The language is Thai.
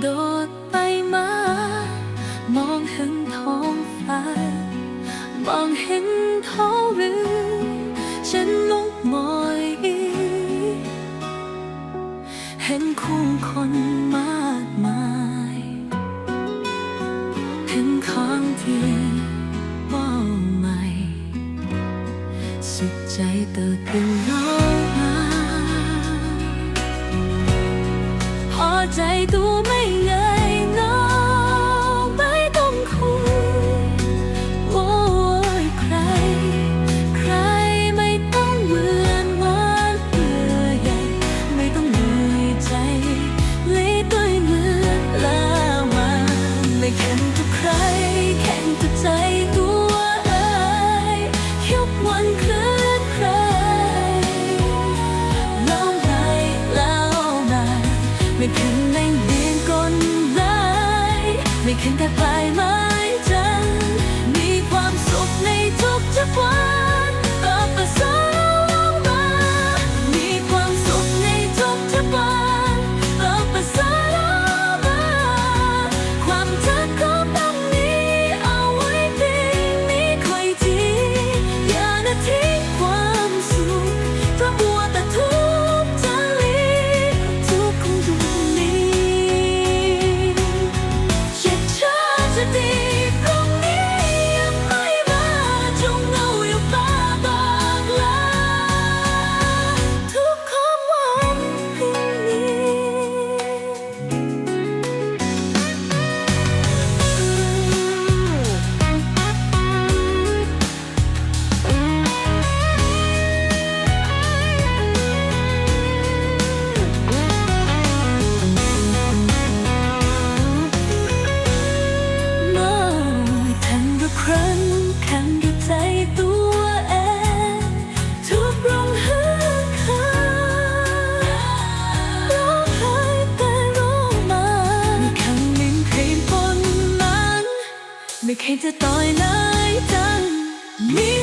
โดดไปมา มองเห็นท้องฟ้ามองเห็นท้องเรืฉันลุกมอยเห็นคู่คนมากมายเห็นของที่ว่าใหม่สุดใจเติบเป็นน้อ 再度美丽。 ไม่ขึ้นแต่ปลายไม้ ไม่เคยจะต่อยเลยจังมี